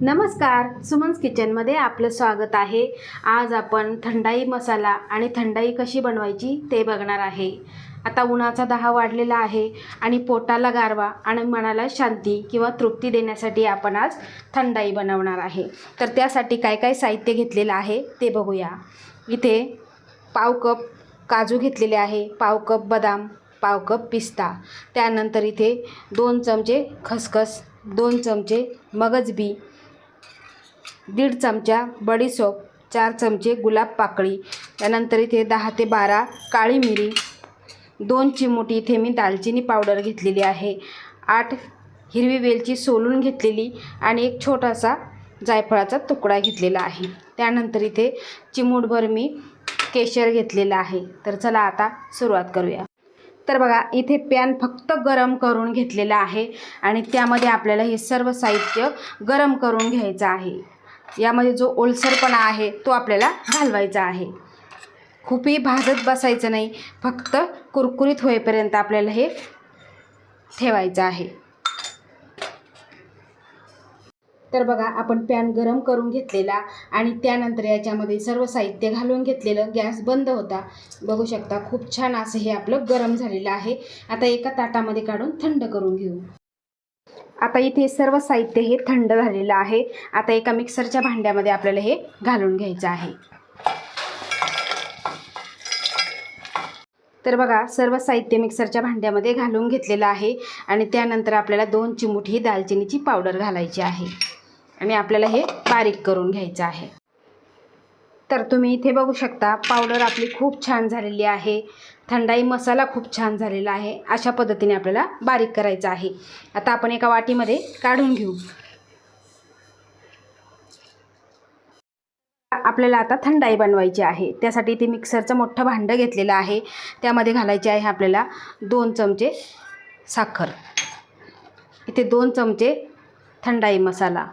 नमस्कार सुमन्स किचनमध्ये आपलं स्वागत आहे. आज आपण थंडाई मसाला आणि थंडाई कशी बनवायची ते बघणार आहे. आता उन्हाचा दहा वाढलेला आहे आणि पोटाला गारवा आणि मनाला शांती किंवा तृप्ती देण्यासाठी आपण आज थंडाई बनवणार आहे. तर त्यासाठी काय काय साहित्य घेतलेलं आहे ते बघूया. इथे पाव कप काजू घेतलेले आहे पाव कप बदाम पाव कप पिस्ता. त्यानंतर इथे दोन चमचे खसखस दोन चमचे मगज बी दीड चमचा बडीसोप चार चमचे गुलाब पाकळी त्यानंतर इथे दहा ते बारा काळी मिरी दोन चिमोटी इथे मी दालचिनी पावडर घेतलेली आहे आठ हिरवी वेलची सोलून घेतलेली आणि एक छोटासा जायफळाचा तुकडा घेतलेला आहे. त्यानंतर इथे चिमूटभर मी केशर घेतलेला आहे. तर चला आता सुरुवात करूया. तर बघा इथे पॅन फक्त गरम करून घेतलेला आहे आणि त्यामध्ये आपल्याला हे सर्व साहित्य गरम करून घ्यायचं आहे. यामध्ये जो ओलसरपणा आहे तो आपल्याला घालवायचा आहे. खूपही भाजत बसायचं नाही. फक्त कुरकुरीत होईपर्यंत आपल्याला हे ठेवायचं आहे. तर बघा आपण पॅन गरम करून घेतलेला आणि त्यानंतर याच्यामध्ये सर्व साहित्य घालून घेतलेलं. गॅस बंद होता. बघू शकता खूप छान असं हे आपलं गरम झालेलं आहे. आता एका ताटामध्ये काढून थंड करून घेऊ. आता इथे सर्व साहित्य हे थंड झालेलं आहे. आता एका मिक्सरच्या भांड्यामध्ये आपल्याला हे घालून घ्यायचं आहे. तर बघा सर्व साहित्य मिक्सरच्या भांड्यामध्ये घालून घेतलेलं आहे. आणि त्यानंतर आपल्याला दोन चिमूट ही दालचिनीची पावडर घालायची आहे. आणि आपल्याला हे बारीक करून घ्यायचं आहे. तर तुम्ही इथे बघू शकता पावडर आपली खूप छान झालेली आहे. थंडाई मसाला खूप छान झालेला आहे. अशा पद्धतीने आपल्याला बारीक करायचं आहे. आता आपण एका वाटीमध्ये काढून घेऊ. आपल्याला आता थंडाई बनवायची आहे. त्यासाठी इथे मिक्सरचं मोठं भांडं घेतलेलं आहे. त्यामध्ये घालायचे आहे आपल्याला दोन चमचे साखर. इथे दोन चमचे थंडाई मसाला.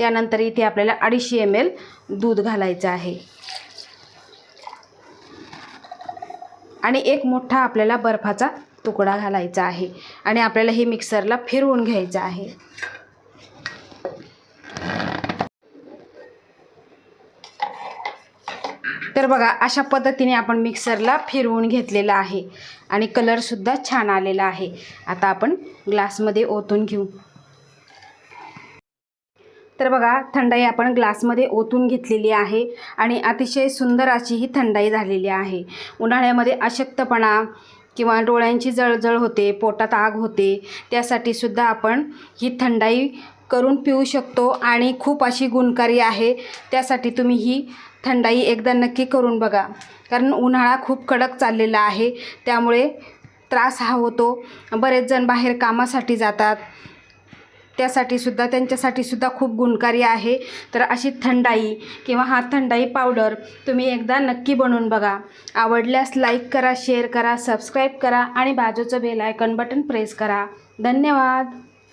त्यानंतर इथे आपल्याला अडीचशे एम एल दूध घालायचं आहे. आणि एक मोठा आपल्याला बर्फाचा तुकडा घालायचा आहे. आणि आपल्याला हे मिक्सरला फिरवून घ्यायचं आहे. तर बघा अशा पद्धतीने आपण मिक्सरला फिरवून घेतलेला आहे. आणि कलरसुद्धा छान आलेला आहे. आता आपण ग्लासमध्ये ओतून घेऊ. तर बघा थंडाई आपण ग्लासमध्ये ओतून घेतलेली आहे आणि अतिशय सुंदर अशी ही थंडाई झालेली आहे. उन्हाळ्यामध्ये अशक्तपणा किंवा डोळ्यांची जळजळ होते पोटात आग होते त्यासाठी सुद्धा आपण ही थंडाई करून पिऊ शकतो आणि खूप अशी गुणकारी आहे. त्यासाठी तुम्ही ही थंडाई एकदा नक्की करून बघा. कारण उन्हाळा खूप कडक चाललेला आहे त्यामुळे त्रास हा होतो. बरेच जण बाहेर कामासाठी जातात त्यासाठी सुद्धा त्यांच्यासाठी सुद्धा खूप गुणकारी आहे. तर अशी थंडाई किंवा हा थंडाई पावडर तुम्ही एकदा नक्की बनवून बघा. आवडल्यास लाईक करा शेअर करा सबस्क्राईब करा आणि बाजूचं बेल आयकन बटन प्रेस करा. धन्यवाद!